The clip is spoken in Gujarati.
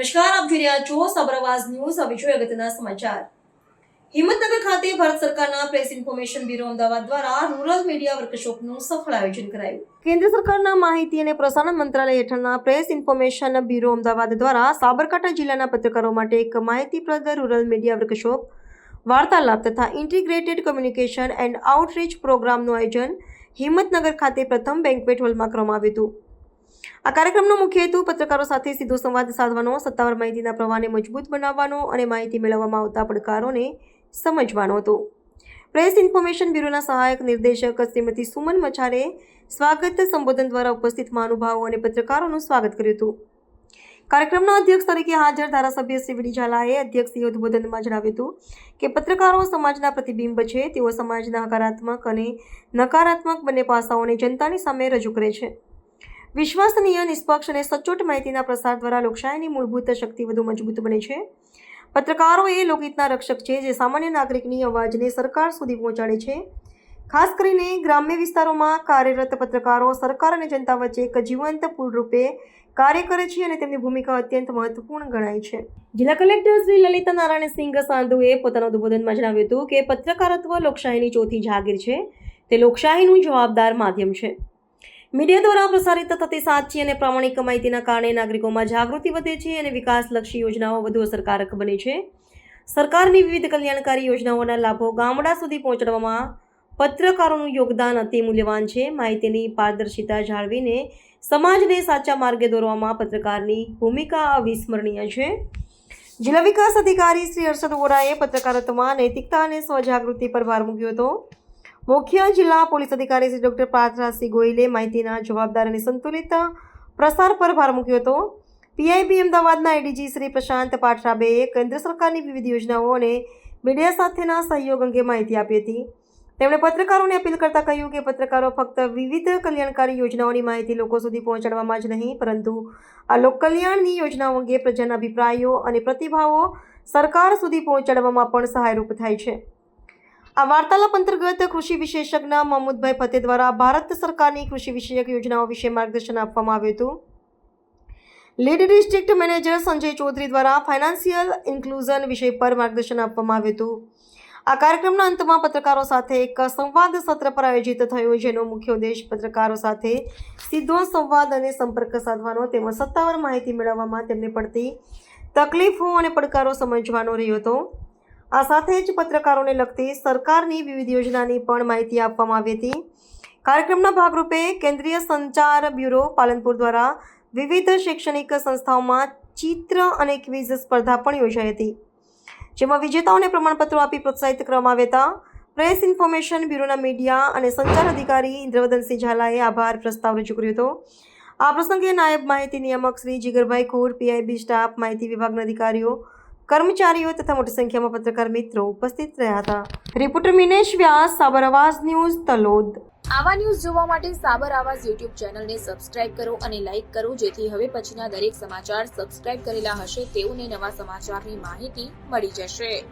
જોઈ રહ્યા છો સબરવાઝ ન્યૂઝ. હવે જોઈએ અગત્યના સમાચાર. હિંમતનગર ખાતે ભારત સરકારના પ્રેસ ઇન્ફોર્મેશન બ્યુરો અમદાવાદ દ્વારા રૂરલ મીડિયા વર્કશોપનું સફળ આયોજન કરાયું. કેન્દ્ર સરકારના માહિતી અને પ્રસારણ મંત્રાલય હેઠળના પ્રેસ ઇન્ફોર્મેશન બ્યુરો અમદાવાદ દ્વારા સાબરકાંઠા જિલ્લાના પત્રકારો માટે એક માહિતીપ્રદ રૂરલ મીડિયા વર્કશોપ, વાર્તાલાપ તથા ઇન્ટિગ્રેટેડ કોમ્યુનિકેશન એન્ડ આઉટરીચ પ્રોગ્રામનું આયોજન હિંમતનગર ખાતે પ્રથમ બેન્કવેટ હોલમાં કરવામાં આવ્યું હતું. આ કાર્યક્રમનો મુખ્ય હેતુ પત્રકારો સાથે સીધો સંવાદ સાધવાનો, સત્તાવાર માહિતીના પ્રવાહને મજબૂત બનાવવાનો અને માહિતી મેળવવામાં આવતા પડકારોને સમજવાનો હતો. પ્રેસ ઇન્ફોર્મેશન બ્યુરોના સહાયક નિર્દેશક શ્રીમતી સુમન મચારે સ્વાગત સંબોધન દ્વારા ઉપસ્થિત મહાનુભાવો અને પત્રકારોનું સ્વાગત કર્યું હતું. કાર્યક્રમના અધ્યક્ષ તરીકે હાજર ધારાસભ્ય શ્રી વીડી ઝાલાએ અધ્યક્ષીય ઉદ્બોધનમાં જણાવ્યું હતું કે પત્રકારો સમાજના પ્રતિબિંબ છે, તેઓ સમાજના હકારાત્મક અને નકારાત્મક બંને પાસાઓને જનતાની સામે રજૂ કરે છે. વિશ્વસનીય, નિષ્પક્ષ અને સચોટ માહિતીના પ્રસાર દ્વારા લોકશાહીની મૂળભૂત શક્તિ વધુ મજબૂત બને છે. પત્રકારો એ લોકહિતના રક્ષક છે જે સામાન્ય નાગરિકની અવાજને સરકાર સુધી પહોંચાડે છે. ખાસ કરીને ગ્રામ્ય વિસ્તારોમાં કાર્યરત પત્રકારો સરકાર અને જનતા વચ્ચે એક જીવંત પૂર્ણરૂપે કાર્ય કરે છે અને તેમની ભૂમિકા અત્યંત મહત્વપૂર્ણ ગણાય છે. જિલ્લા કલેક્ટર શ્રી લલિતા નારાયણ સિંઘ સાંધુએ પોતાના ઉદ્બોધનમાં જણાવ્યું હતું કે પત્રકારત્વ લોકશાહીની ચોથી જાગીર છે. તે લોકશાહીનું જવાબદાર માધ્યમ છે. મીડિયા દ્વારા પ્રસારિત થતી સાચી અને પ્રામાણિક માહિતીના કારણે નાગરિકોમાં જાગૃતિ વધે છે અને વિકાસલક્ષી યોજનાઓ વધુ અસરકારક બને છે. સરકારની વિવિધ કલ્યાણકારી યોજનાઓના લાભો ગામડા સુધી પહોંચાડવામાં પત્રકારોનું યોગદાન અતિ મૂલ્યવાન છે. માહિતીની પારદર્શિતા જાળવીને સમાજને સાચા માર્ગે દોરવામાં પત્રકારની ભૂમિકા અવિસ્મરણીય છે. જિલ્લા વિકાસ અધિકારી શ્રી હર્ષદ વોરાએ પત્રકારત્વમાં નૈતિકતા અને સ્વજાગૃતિ પર ભાર મૂક્યો હતો. મુખ્ય જિલ્લા પોલીસ અધિકારી શ્રી ડોક્ટર પાર્થરાજસિંહ ગોયલે માહિતીના જવાબદાર અને સંતુલિત પ્રસાર પર ભાર મૂક્યો હતો. પીઆઈબી અમદાવાદના એડીજી શ્રી પ્રશાંત પાઠરાબેએ કેન્દ્ર સરકારની વિવિધ યોજનાઓ અને મીડિયા સાથેના સહયોગ અંગે માહિતી આપી હતી. તેમણે પત્રકારોને અપીલ કરતા કહ્યું કે પત્રકારો ફક્ત વિવિધ કલ્યાણકારી યોજનાઓની માહિતી લોકો સુધી પહોંચાડવામાં જ નહીં, પરંતુ આ લોકકલ્યાણની યોજનાઓ અંગે પ્રજાના અભિપ્રાયો અને પ્રતિભાવો સરકાર સુધી પહોંચાડવામાં પણ સહાયરૂપ થાય છે. આ વાર્તાલાપ અંતર્ગત કૃષિ વિશેષજ્ઞ મહમૂદભાઈ ફતે દ્વારા ભારત સરકારની કૃષિ વિષયક યોજનાઓ વિશે માર્ગદર્શન આપવામાં આવ્યું હતું. Lead district manager Sanjay Chaudhary દ્વારા ફાઇનાન્શિયલ ઇન્ક્લુઝન વિષય પર માર્ગદર્શન આપવામાં આવ્યું હતું. આ કાર્યક્રમના અંતમાં પત્રકારો સાથે એક સંવાદ સત્ર પર આયોજિત થયું, જેનો મુખ્ય ઉદ્દેશ પત્રકારો સાથે સીધો સંવાદ અને સંપર્ક સાધવાનો તેમજ સત્તાવાર માહિતી મેળવવામાં તેમને પડતી તકલીફો અને પડકારો સમજવાનો રહ્યો હતો. આ સાથે જ પત્રકારોને લગતી સરકારની વિવિધ યોજનાની પણ માહિતી આપવામાં આવી હતી. કાર્યક્રમના ભાગરૂપે કેન્દ્રીય સંચાર બ્યુરો પાલનપુર દ્વારા વિવિધ શૈક્ષણિક સંસ્થાઓમાં ચિત્ર અને ક્વિઝ સ્પર્ધા પણ યોજાઈ હતી. જેમાં વિજેતાઓને પ્રમાણપત્રો આપી પ્રોત્સાહિત કરવામાં આવ્યા હતા. પ્રેસ ઇન્ફોર્મેશન બ્યુરોના મીડિયા અને સંચાર અધિકારી ઇન્દ્રવદનસિંહ ઝાલાએ આભાર પ્રસ્તાવ રજૂ કર્યો હતો. આ પ્રસંગે નાયબ માહિતી નિયામક શ્રી જીગરભાઈ કુર પીઆઈબી સ્ટાફ, માહિતી વિભાગના અધિકારીઓ કર્મચારીઓ તથા મોટી સંખ્યામાં પત્રકાર મિત્રો ઉપસ્થિત રહ્યા હતા. રિપોર્ટર મિનેશ વ્યાસ, સાબર અવાજ ન્યૂઝ, તલોદ. આવા ન્યૂઝ જોવા માટે સાબર આવાજ યુટ્યુબ ચેનલને સબસ્ક્રાઇબ કરો અને લાઇક કરો, જેથી હવે પછીના દરેક સમાચાર સબસ્ક્રાઇબ કરેલા હશે તેઓને નવા સમાચારની માહિતી મળી જશે.